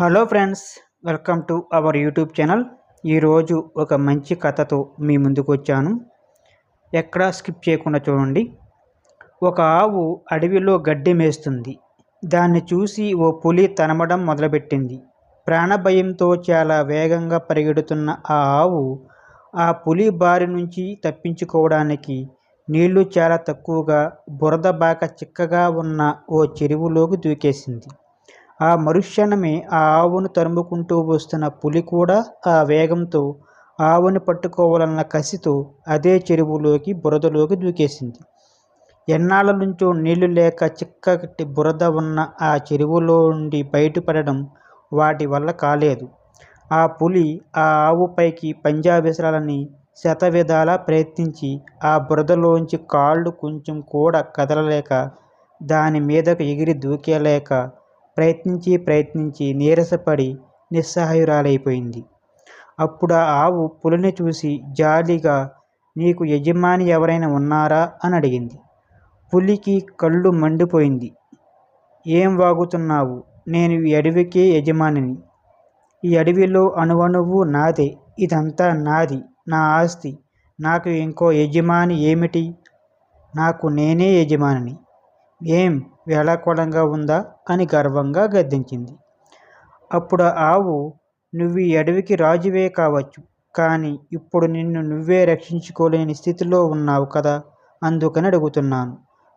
Hello friends welcome to our YouTube channel ఈరోజు ఒక మంచి కథతో మీ ముందుకు వచ్చాను. ఎక్కడా స్కిప్ చేయకుండా చూడండి. ఒక ఆవు అడవిలో గడ్డి మేస్తుంది. దాన్ని చూసి ఓ పులి తనమడం మొదలుపెట్టింది. ప్రాణభయంతో చాలా వేగంగా పరిగెడుతున్న ఆ ఆవు ఆ పులి బారి నుంచి తప్పించుకోవడానికి నీళ్ళు చాలా తక్కువగా బురద బాగా చిక్కగా ఉన్న ఓ చెరువులోకి దూకేసింది. ఆ మరుక్షణమే ఆ ఆవును తరుముకుంటూ వస్తున్న పులి కూడా ఆ వేగంతో ఆవును పట్టుకోవాలన్న కసితో అదే చెరువులోకి బురదలోకి దూకేసింది. ఎన్నాళ్ళ నుంచో నీళ్ళు లేక చిక్కటి బురద ఉన్న ఆ చెరువులో నుండి బయటపడడం వాటి వల్ల కాలేదు. ఆ పులి ఆ ఆవుపైకి పంజా విసరాలని శతవిధాలా ప్రయత్నించి ఆ బురదలోంచి కాళ్ళు కొంచెం కూడా కదలలేక దాని మీదకు ఎగిరి దూకేలేక ప్రయత్నించి ప్రయత్నించి నీరసపడి నిస్సహాయురాలైపోయింది. అప్పుడు ఆ ఆవు పులిని చూసి జాలిగా నీకు యజమాని ఎవరైనా ఉన్నారా? అని అడిగింది. పులికి కళ్ళు మండిపోయింది. ఏం వాగుతున్నావు? నేను ఈ అడవికే యజమానిని. ఈ అడవిలో అణువణువు నాదే. ఇదంతా నాది. నా ఆస్తి. నాకు ఇంకో యజమాని ఏమిటి? నాకు నేనే యజమానిని. ఏం వేళాకోళంగా ఉందా అని గర్వంగా గద్దించింది. అప్పుడు ఆవు నువ్వు ఈ అడవికి రాజువే కావచ్చు కానీ ఇప్పుడు నిన్ను నువ్వే రక్షించుకోలేని స్థితిలో ఉన్నావు కదా అందుకని అడుగుతున్నాను.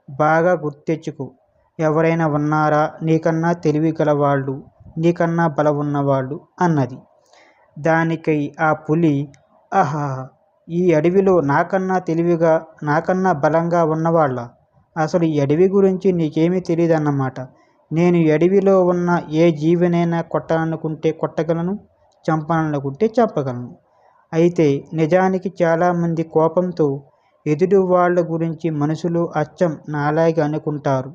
బాగా గుర్తెచ్చుకో ఎవరైనా ఉన్నారా నీకన్నా తెలివి గలవాళ్ళు నీకన్నా బలం ఉన్నవాళ్ళు అన్నది. దానికై ఆ పులి ఆహా ఈ అడవిలో నాకన్నా తెలివిగా నాకన్నా బలంగా ఉన్నవాళ్ళ? అసలు ఈ అడవి గురించి నీకేమీ తెలియదు అన్నమాట నేను అడవిలో ఉన్న ఏ జీవినైనా కొట్టాలనుకుంటే కొట్టగలను చంపాలనుకుంటే చంపగలను. అయితే నిజానికి చాలామంది కోపంతో ఎదుటి వాళ్ళ గురించి మనసులో అచ్చం నాలాగే అనుకుంటారు.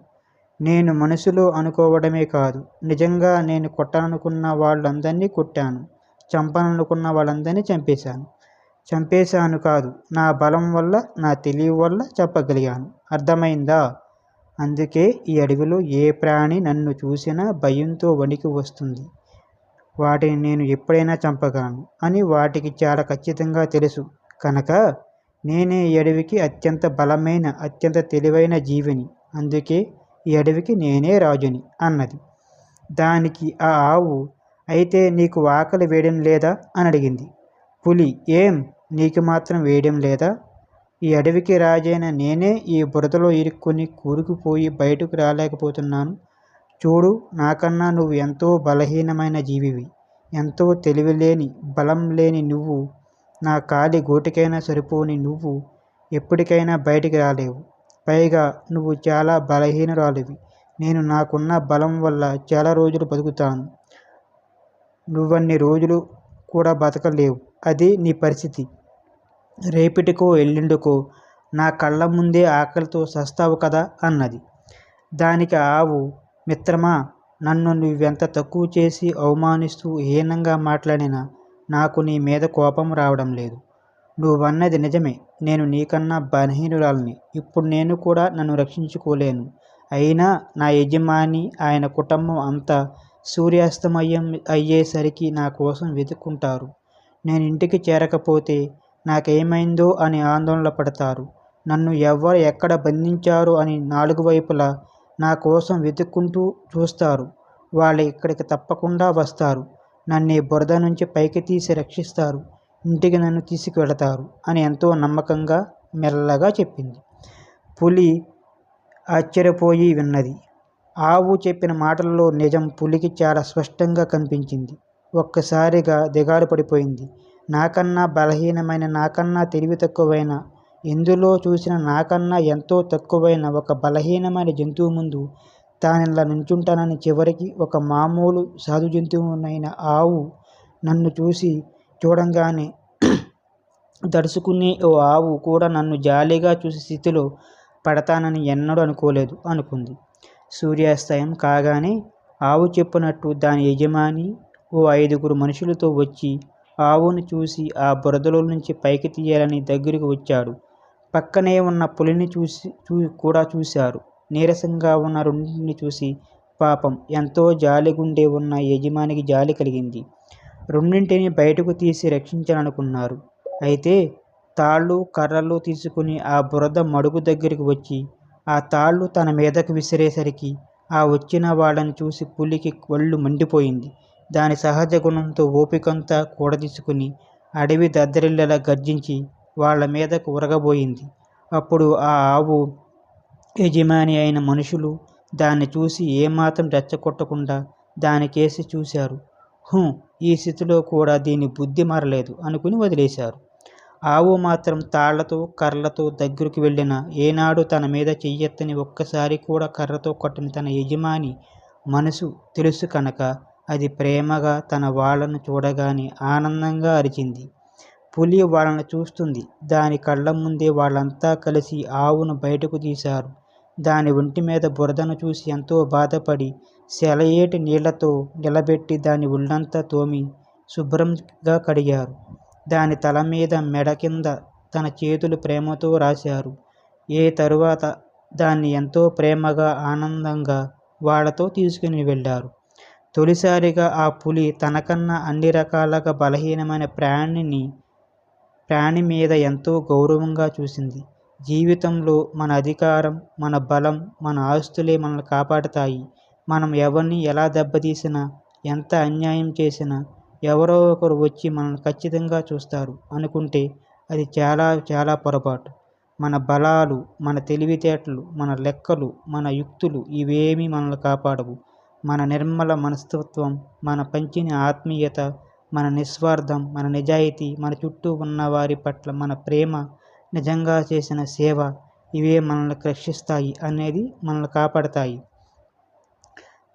నేను మనసులో అనుకోవడమే కాదు నిజంగా నేను కొట్టాలనుకున్న వాళ్ళందరినీ కొట్టాను చంపాలనుకున్న వాళ్ళందరినీ చంపేశాను. చంపేశాను కాదు. నా బలం వల్ల నా తెలివి వల్ల చెప్పగలిగాను. అర్థమైందా? అందుకే ఈ అడవిలో ఏ ప్రాణి నన్ను చూసినా భయంతో వణికి వస్తుంది. వాటిని నేను ఎప్పుడైనా చంపగలను అని వాటికి చాలా ఖచ్చితంగా తెలుసు. కనుక నేనే ఈ అడవికి అత్యంత బలమైన అత్యంత తెలివైన జీవిని. అందుకే ఈ అడవికి నేనే రాజుని అన్నది. దానికి ఆ ఆవు అయితే నీకు ఆకలి వేయడం లేదా? అని అడిగింది. పులి ఏం? నీకు మాత్రం వేయడం లేదా? ఈ అడవికి రాజైన నేనే ఈ బురదలో ఇరుక్కొని కూరుకుపోయి బయటకు రాలేకపోతున్నాను. చూడు నాకన్నా నువ్వు ఎంతో బలహీనమైన జీవివి. ఎంతో తెలివిలేని బలం లేని నువ్వు. నా కాలి గోటికైనా సరిపోని నువ్వు ఎప్పటికైనా బయటికి రాలేవు. పైగా నువ్వు చాలా బలహీనరాలివి. నేను నాకున్న బలం వల్ల చాలా రోజులు బతుకుతాను. నువ్వన్ని రోజులు కూడా బతకలేవు. అది నీ పరిస్థితి. రేపటికో ఎల్లుండికో. నా కళ్ళ ముందే ఆకలితో సస్తావు కదా అన్నది. దానికి ఆవు మిత్రమా నన్ను నువ్వెంత తక్కువ చేసి అవమానిస్తూ హీనంగా మాట్లాడినా నాకు నీ మీద కోపం రావడం లేదు. నువ్వన్నది నిజమే. నేను నీకన్నా బలహీనురాలని. ఇప్పుడు నేను కూడా నన్ను రక్షించుకోలేను. అయినా నా యజమాని ఆయన కుటుంబం అంతా సూర్యాస్తమయం అయ్యేసరికి నా కోసం వెతుక్కుంటారు. నేను ఇంటికి చేరకపోతే నాకేమైందో అని ఆందోళన పడతారు. నన్ను ఎవరు ఎక్కడ బంధించారు అని నాలుగు వైపులా నా కోసం వెతుక్కుంటూ చూస్తారు. వాళ్ళు ఇక్కడికి తప్పకుండా వస్తారు. నన్ను ఈ బురద నుంచి పైకి తీసి రక్షిస్తారు. ఇంటికి నన్ను తీసుకువెళతారు అని ఎంతో నమ్మకంగా మెల్లగా చెప్పింది. పులి ఆశ్చర్యపోయి విన్నది. ఆవు చెప్పిన మాటల్లో నిజం పులికి చాలా స్పష్టంగా కనిపించింది. ఒక్కసారిగా దిగాలు పడిపోయింది. నాకన్నా బలహీనమైన నాకన్నా తెలివి తక్కువైన ఎందులో చూసిన నాకన్నా ఎంతో తక్కువైన ఒక బలహీనమైన జంతువు ముందు తానిలా నుంచుంటానని చివరికి ఒక మామూలు సాధు జంతువునైన ఆవు నన్ను చూసి చూడంగానే దడుచుకునే ఓ ఆవు కూడా నన్ను జాలిగా చూసే స్థితిలో పడతానని ఎన్నడూ అనుకోలేదు అనుకుంది. సూర్యాస్తయం కాగానే ఆవు చెప్పినట్టు దాని యజమాని ఓ ఐదుగురు మనుషులతో వచ్చి ఆవును చూసి ఆ బురదలో నుంచి పైకి తీయాలని దగ్గరికి వచ్చాడు. పక్కనే ఉన్న పులిని చూసి చూ కూడా చూశారు. నీరసంగా ఉన్న రెండింటిని చూసి పాపం ఎంతో జాలిగుండే ఉన్న యజమానికి జాలి కలిగింది. రెండింటిని బయటకు తీసి రక్షించాలనుకున్నారు. అయితే తాళ్ళు కర్రలు తీసుకుని ఆ బురద మడుగు దగ్గరికి వచ్చి ఆ తాళ్ళు తన మీదకు విసిరేసరికి ఆ వచ్చిన వాళ్ళని చూసి పులికి ఒళ్ళు మండిపోయింది. దాని సహజ గుణంతో ఓపికంతా కూడదీసుకుని అడవి దద్దరిల్లలా గర్జించి వాళ్ళ మీదకు ఉరగబోయింది అప్పుడు ఆ ఆవు యజమాని అయిన మనుషులు దాన్ని చూసి ఏమాత్రం రెచ్చగొట్టకుండా దానికేసి చూశారు. హూ ఈ స్థితిలో కూడా దీని బుద్ధి మారలేదు అనుకుని వదిలేశారు. ఆవు మాత్రం తాళ్ళతో కర్రలతో దగ్గరికి వెళ్ళిన ఏనాడు తన మీద చెయ్యెత్తని ఒక్కసారి కూడా కర్రతో కొట్టని తన యజమాని మనసు తెలుసు కనుక అది ప్రేమగా తన వాళ్ళను చూడగానే ఆనందంగా అరిచింది. పులి వాళ్ళను చూస్తుంది. దాని కళ్ళ ముందే వాళ్ళంతా కలిసి ఆవును బయటకు తీశారు. దాని ఒంటి మీద బురదను చూసి ఎంతో బాధపడి సెలయేటి నీళ్ళతో నిలబెట్టి దాని ఒళ్ళంతా తోమి శుభ్రంగా కడిగారు. దాని తల మీద మెడ కింద తన చేతులు ప్రేమతో రాశారు. ఏ తరువాత దాన్ని ఎంతో ప్రేమగా ఆనందంగా వాళ్ళతో తీసుకుని వెళ్ళారు. తొలిసారిగా ఆ పులి తనకన్నా అన్ని రకాలుగా బలహీనమైన ప్రాణిని ప్రాణి మీద ఎంతో గౌరవంగా చూసింది. జీవితంలో మన అధికారం మన బలం మన ఆస్తులే మనల్ని కాపాడుతాయి. మనం ఎవరిని ఎలా దెబ్బతీసినా ఎంత అన్యాయం చేసినా ఎవరో ఒకరు వచ్చి మనల్ని ఖచ్చితంగా చూస్తారు అనుకుంటే అది చాలా చాలా పొరపాటు. మన బలాలు మన తెలివితేటలు మన లెక్కలు మన యుక్తులు ఇవేమీ మనల్ని కాపాడవు. మన నిర్మల మనస్తత్వం మన పంచిన ఆత్మీయత మన నిస్వార్థం మన నిజాయితీ మన చుట్టూ ఉన్న వారి పట్ల మన ప్రేమ నిజంగా చేసిన సేవ ఇవే మనల్ని రక్షిస్తాయి అనేది మనల్ని కాపాడతాయి.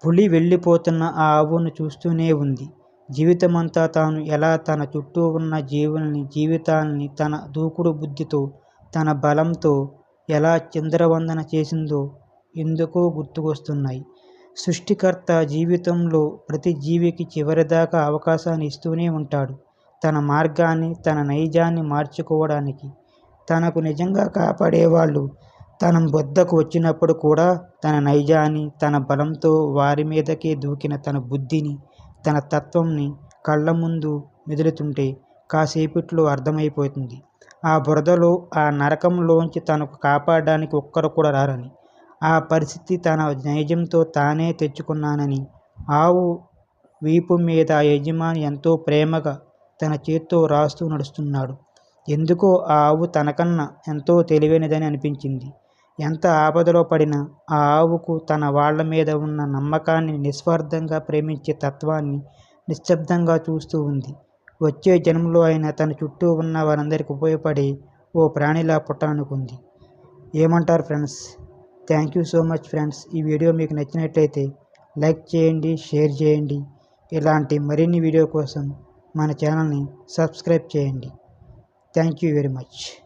పులి వెళ్ళిపోతున్న ఆ ఆవును చూస్తూనే ఉంది. జీవితమంతా తాను ఎలా తన చుట్టూ ఉన్న జీవుల్ని జీవితాల్ని తన దూకుడు బుద్ధితో తన బలంతో ఎలా చంద్రవందన చేసిందో ఎందుకో గుర్తుకొస్తున్నాయి. సృష్టికర్త జీవితంలో ప్రతి జీవికి చివరిదాకా అవకాశాన్ని ఇస్తూనే ఉంటాడు. తన మార్గాన్ని తన నైజాన్ని మార్చుకోవడానికి తనకు నిజంగా కాపాడేవాళ్ళు తన బుద్ధకు వచ్చినప్పుడు కూడా తన నైజాన్ని తన బలంతో వారి మీదకే దూకిన తన బుద్ధిని తన తత్వంని కళ్ళ ముందు మెదులుతుంటే కాసేపట్లో అర్థమైపోతుంది. ఆ బురదలో ఆ నరకంలోంచి తనకు కాపాడడానికి ఒక్కరు కూడా రారని ఆ పరిస్థితి తన నైజంతో తానే తెచ్చుకున్నానని. ఆవు వీపు మీద ఆ యజమాని ఎంతో ప్రేమగా తన చేత్తో రాస్తూ నడుస్తున్నాడు. ఎందుకో ఆ ఆవు తనకన్నా ఎంతో తెలివైనదని అనిపించింది. ఎంత ఆపదలో పడినా ఆ ఆవుకు తన వాళ్ళ మీద ఉన్న నమ్మకాన్ని నిస్వార్థంగా ప్రేమించే తత్వాన్ని నిశ్శబ్దంగా చూస్తూ ఉంది. వచ్చే జన్మలో అయినా తన చుట్టూ ఉన్న వారందరికి ఉపయోగపడే ఓ ప్రాణిలా పుట్టాలనుకుంది. ఏమంటారు friends? Thank you so much friends ఈ వీడియో మీకు నచ్చినట్లయితే లైక్ చేయండి షేర్ చేయండి. ఇలాంటి మరిన్ని వీడియో కోసం మన ఛానల్ని సబ్స్క్రైబ్ చేయండి. Thank you very much